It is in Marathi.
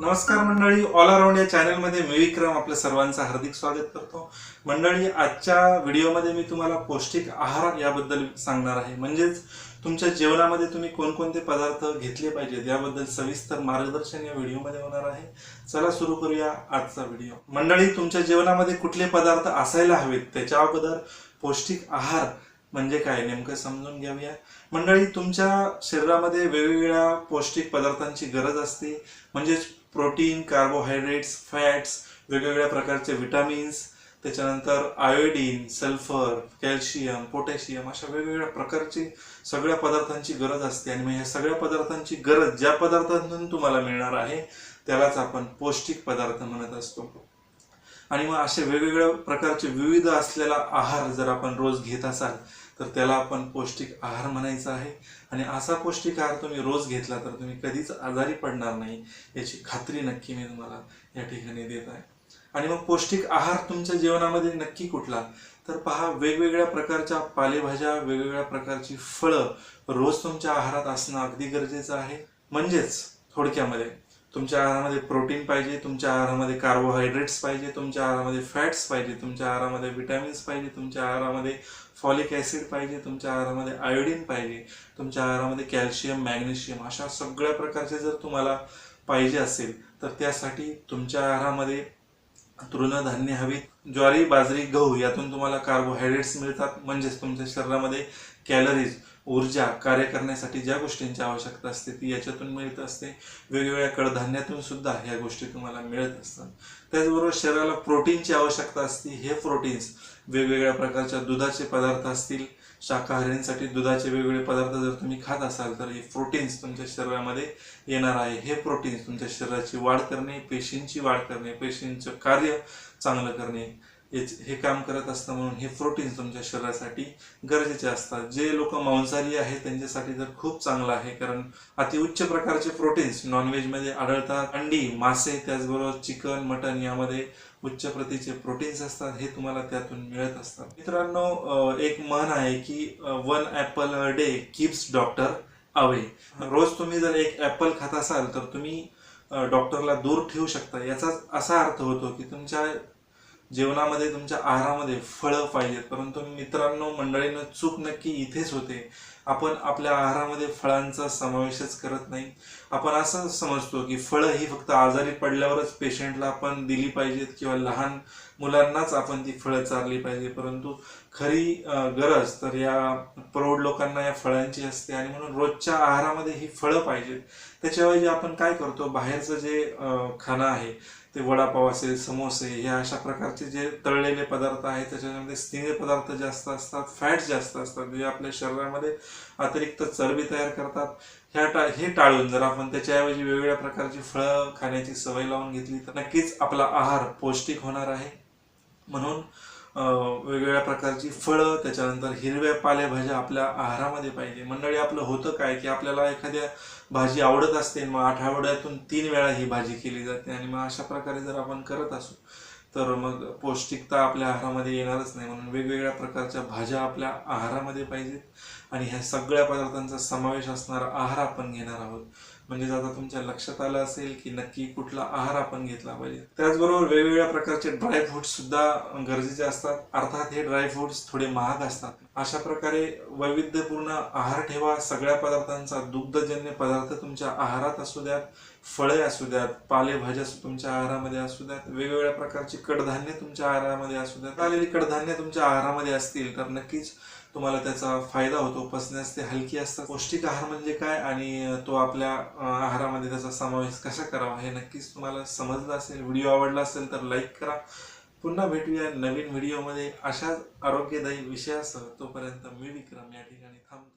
नमस्कार मंडळी. ऑल अराउंड या चॅनलमध्ये मी विक्रम आपल्या सर्वांचं हार्दिक स्वागत करतो. मंडळी आजच्या व्हिडिओमध्ये मी तुम्हाला पौष्टिक आहार याबद्दल सांगणार आहे. म्हणजेच तुमच्या जेवणामध्ये तुम्ही कोणकोणते पदार्थ घेतले पाहिजेत याबद्दल सविस्तर मार्गदर्शन या व्हिडिओमध्ये होणार आहे. चला सुरू करूया आजचा व्हिडिओ. मंडळी तुमच्या जेवणामध्ये कुठले पदार्थ असायला हवेत? त्याच्या अगोदर पौष्टिक आहार म्हणजे काय? नेमकं समजून घेऊया. मंडळी तुमच्या शरीरामध्ये वेगवेगळ्या पौष्टिक पदार्थांची गरज असते. म्हणजेच प्रोटीन कार्बोहायड्रेट्स फॅट्स वेगवेगळ्या प्रकारचे विटामिन्स त्याच्यानंतर आयोडीन सल्फर कॅल्शियम पोटॅशियम अशा वेगवेगळ्या प्रकारची सगळ्या पदार्थांची गरज असते. आणि मग ह्या सगळ्या पदार्थांची गरज ज्या पदार्थांतून तुम्हाला मिळणार आहे त्यालाच आपण पौष्टिक पदार्थ म्हणत असतो. आणि मग असे वेगवेगळ्या प्रकारचे विविध असलेला आहार जर आपण रोज घेत असाल तर त्याला आपण पौष्टिक आहार म्हणायचा आहे. आणि असा पौष्टिक आहार तुम्ही रोज घेतला तर तुम्ही कधीच आजारी पडणार नाही याची खात्री नक्की मी तुम्हाला या ठिकाणी देत आहे. आणि मग पौष्टिक आहार तुमच्या जीवनामध्ये नक्की कुठला? तर पहा वेगवेगळ्या प्रकारच्या पालेभाज्या वेगवेगळ्या प्रकारची फळं रोज तुमच्या आहारात असणं अगदी गरजेचं आहे. म्हणजेच थोडक्यामध्ये तुमच्या आहारामध्ये प्रोटीन पाहिजे तुमच्या आहारामध्ये कार्बोहायड्रेट्स पाहिजे तुमच्या आहारामध्ये फॅट्स पाहिजे तुमच्या आहारामध्ये विटॅमिन्स पाहिजे तुमच्या आहारामध्ये फॉलिक ॲसिड पाहिजे तुमच्या आहारामध्ये आयोडीन पाहिजे तुमच्या आहारामध्ये कॅल्शियम मॅग्नेशियम अशा सगळ्या प्रकारचे जर तुम्हाला पाहिजे असेल तर त्यासाठी तुमच्या आहारामध्ये तृणधान्य हवीत ज्वारी बाजरी गहू यातून तुम्हाला कार्बोहायड्रेट्स मिळतात म्हणजेच तुमच्या शरीरामध्ये कॅलरीज ऊर्जा कार्य करण्यासाठी ज्या गोष्टींची आवश्यकता असते ती याच्यातून मिळत असते. वेगवेगळ्या कडधान्यातून सुद्धा ह्या गोष्टी तुम्हाला मिळत असतात. त्याचबरोबर शरीराला प्रोटीनची आवश्यकता असते. हे प्रोटीन्स वेगवेगळ्या प्रकारच्या दुधाचे पदार्थ असतील. शाकाहारींसाठी दुधाचे वेगवेगळे पदार्थ जर तुम्ही खात असाल तर हे प्रोटीन्स तुमच्या शरीरामध्ये येणार आहे. हे प्रोटीन्स तुमच्या शरीराची वाढ करणे पेशींची वाढ करणे पेशींचं कार्य चांगलं करणे हेच हे काम करत असतं म्हणून हे प्रोटीन्स तुमच्या शरीरासाठी गरजेचे असतात. जे लोक मांसाहारी आहेत त्यांच्यासाठी तर खूप चांगलं आहे. कारण अतिउच्च प्रकारचे प्रोटीन्स नॉनव्हेजमध्ये आढळतात. अंडी मासे त्याचबरोबर चिकन मटन यामध्ये उच्च प्रतीचे प्रोटीन्स असतात. हे तुम्हाला त्यातून मिळत असतात. मित्रांनो एक म्हण आहे की one apple a day keeps doctor away रोज तुम्ही जर एक ॲपल खात असाल तर तुम्ही डॉक्टरला दूर ठेवू शकता. याचा असा अर्थ होतो की तुमच्या जेवणामध्ये तुमच्या आहारामध्ये फळं पाहिजेत परंतु मित्रांनो मंडळीनं चूक नक्की इथेच होते. आपण आपल्या आहारामध्ये फळांचा समावेशच करत नाही. आपण असं समजतो की फळं ही फक्त आजारी पडल्यावरच पेशंटला आपण दिली पाहिजेत किंवा लहान मुलांनाच आपण ती फळं चारली पाहिजे परंतु खरी गरज तर या प्रौढ लोकांना या फळांची असते आणि म्हणून रोजच्या आहारामध्ये ही फळं पाहिजेत. त्याच्याऐवजी आपण काय करतो? बाहेरचं जे खाणं आहे ते वडापाव असेल समोसे ह्या अशा प्रकारचे जे तळलेले पदार्थ आहेत त्याच्यामध्ये स्थिर पदार्थ जास्त असतात फॅट्स जास्त असतात जे आपल्या शरीरामध्ये अतिरिक्त चरबी तयार करतात. ह्या टा हे टाळून जर आपण त्याच्याऐवजी वेगवेगळ्या प्रकारची फळं खाण्याची सवय लावून घेतली तर नक्कीच आपला आहार पौष्टिक होणार आहे. म्हणून वेगवेगळ्या प्रकारची फळं त्याच्यानंतर हिरव्या पालेभाज्या आपल्या आहारामध्ये पाहिजे. मंडळी आपलं होतं काय की आपल्याला एखाद्या भाजी आवडत असते मग आठवड्यातून तीन वेळा ही भाजी केली जाते आणि मग अशा प्रकारे जर आपण करत असू तर मग पौष्टिकता आपल्या आहारामध्ये येणारच नाही. म्हणून वेगवेगळ्या प्रकारच्या भाज्या आपल्या आहारामध्ये पाहिजेत आणि ह्या सगळ्या पदार्थांचा समावेश असणारा आहार आपण घेणार आहोत. म्हणजेच आता तुमच्या लक्षात आलं असेल की नक्की कुठला आहार आपण घेतला पाहिजे. त्याचबरोबर वेगवेगळ्या प्रकारचे ड्रायफ्रुट्स सुद्धा गरजेचे असतात. अर्थात हे ड्रायफ्रुट्स थोडे महाग असतात. अशा प्रकारे वैविध्यपूर्ण आहार ठेवा. सगळ्या पदार्थांचा दुग्धजन्य पदार्थ तुमच्या आहारात असू द्यात फळे असू द्यात पालेभाज्या तुमच्या आहारामध्ये असू द्यात वेगवेगळ्या प्रकारची कडधान्य तुमच्या आहारामध्ये असू द्यात. आलेली कडधान्य तुमच्या आहारामध्ये असतील तर नक्कीच तुम्हाला त्याचा फायदा होतो पचण्यास ते हलकी असतात. पौष्टिक आहार म्हणजे काय? आणि तो आपल्या आहारामध्ये त्याचा समावेश कसा करावा? हे नक्कीच तुम्हाला समजलं असेल व्हिडिओ आवडला असेल तर लाईक करा. पुन्हा भेटूया नवीन व्हिडिओमध्ये. अशाच आरोग्यदायी विषयासह तोपर्यंत मी विक्रम या ठिकाणी थांबतो.